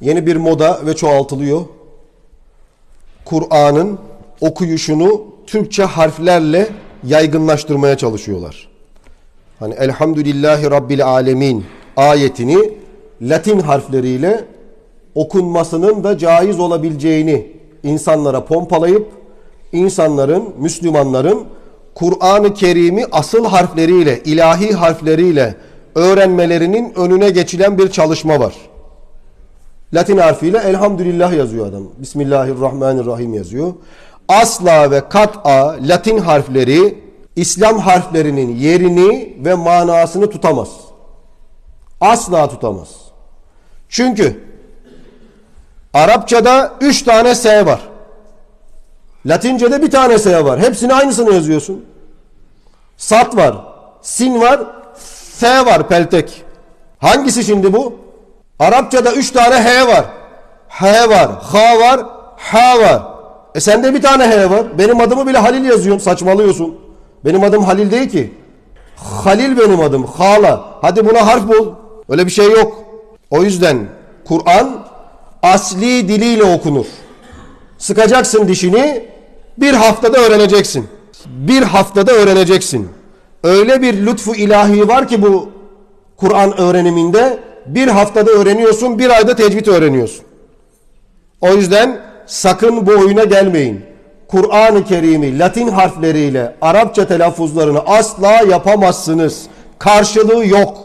Yeni bir moda ve çoğaltılıyor. Kur'an'ın okuyuşunu Türkçe harflerle yaygınlaştırmaya çalışıyorlar. Hani Elhamdülillahi Rabbil Alemin ayetini Latin harfleriyle okunmasının da caiz olabileceğini insanlara pompalayıp insanların, Müslümanların Kur'an-ı Kerim'i asıl harfleriyle, ilahi harfleriyle öğrenmelerinin önüne geçilen bir çalışma var. Latin harfiyle elhamdülillah yazıyor adam. Bismillahirrahmanirrahim yazıyor. Asla ve kat'a Latin harfleri İslam harflerinin yerini ve manasını tutamaz. Asla tutamaz. Çünkü Arapçada üç tane S var. Latince'de bir tane S var. Hepsini aynısını yazıyorsun. Sat var. Sin var. F var peltek. Hangisi şimdi bu? Arapçada üç tane H var. H var. H var. H var. E sende bir tane H var. Benim adımı bile Halil yazıyorsun. Saçmalıyorsun. Benim adım Halil değil ki. Halil benim adım. Hala. Hadi buna harf bul. Öyle bir şey yok. O yüzden Kur'an asli diliyle okunur. Sıkacaksın dişini bir haftada öğreneceksin. Bir haftada öğreneceksin. Öyle bir lütfu ilahi var ki bu Kur'an öğreniminde bir haftada öğreniyorsun, bir ayda tecvid öğreniyorsun. O yüzden sakın bu oyuna gelmeyin. Kur'an-ı Kerim'i Latin harfleriyle Arapça telaffuzlarını asla yapamazsınız. Karşılığı yok.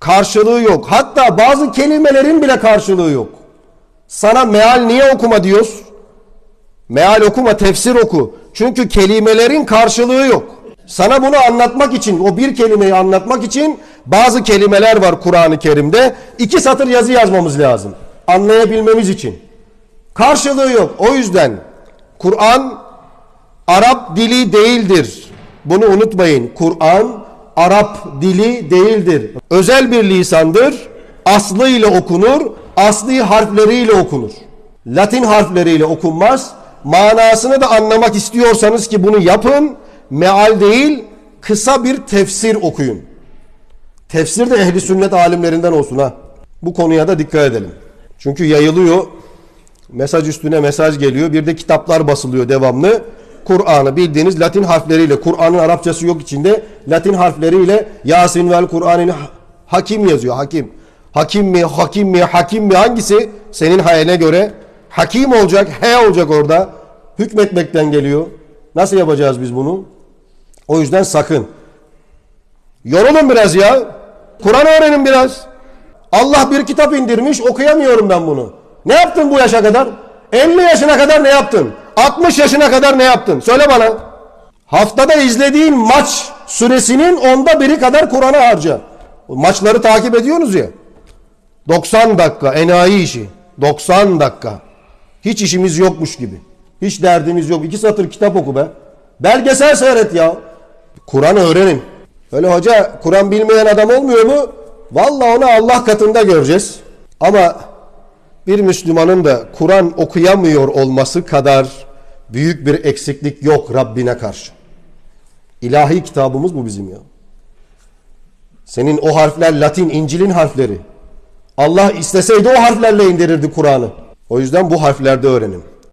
Karşılığı yok. Hatta bazı kelimelerin bile karşılığı yok. Sana meal niye okuma diyoruz? Meal okuma, tefsir oku. Çünkü kelimelerin karşılığı yok. Sana bunu anlatmak için, o bir kelimeyi anlatmak için bazı kelimeler var Kur'an-ı Kerim'de. İki satır yazı yazmamız lazım. Anlayabilmemiz için. Karşılığı yok. O yüzden Kur'an Arap dili değildir. Bunu unutmayın. Kur'an Arap dili değildir. Özel bir lisandır. Aslı ile okunur. Asli harfleriyle okunur. Latin harfleriyle okunmaz. Manasını da anlamak istiyorsanız ki bunu yapın. Meal değil, kısa bir tefsir okuyun. Tefsir de ehli sünnet alimlerinden olsun ha. Bu konuya da dikkat edelim. Çünkü yayılıyor. Mesaj üstüne mesaj geliyor. Bir de kitaplar basılıyor devamlı. Kur'an'ı bildiğiniz Latin harfleriyle, Kur'an'ın Arapçası yok içinde. Latin harfleriyle Yasin vel Kur'an'ın hakim yazıyor. Hakim. Hakim mi, hakim mi, hakim mi hangisi? Senin hayaline göre. Hakim olacak, he olacak orada. Hükmetmekten geliyor. Nasıl yapacağız biz bunu? O yüzden sakın. Yorulun biraz ya. Kur'an öğrenin biraz. Allah bir kitap indirmiş okuyamıyorum ben bunu. Ne yaptın bu yaşa kadar? 50 yaşına kadar ne yaptın? 60 yaşına kadar ne yaptın? Söyle bana. Haftada izlediğin maç süresinin onda biri kadar Kur'an'a harca. Maçları takip ediyorsunuz ya. 90 dakika enayi işi. 90 dakika. Hiç işimiz yokmuş gibi. Hiç derdimiz yok. İki satır kitap oku be. Belgesel seyret ya. Kur'an öğrenin. Öyle hoca Kur'an bilmeyen adam olmuyor mu? Vallahi onu Allah katında göreceğiz. Ama bir Müslümanın da Kur'an okuyamıyor olması kadar büyük bir eksiklik yok Rabbine karşı. İlahi kitabımız bu bizim ya. Senin o harfler Latin, İncil'in harfleri. Allah isteseydi o harflerle indirirdi Kur'an'ı. O yüzden bu harflerde öğrenin.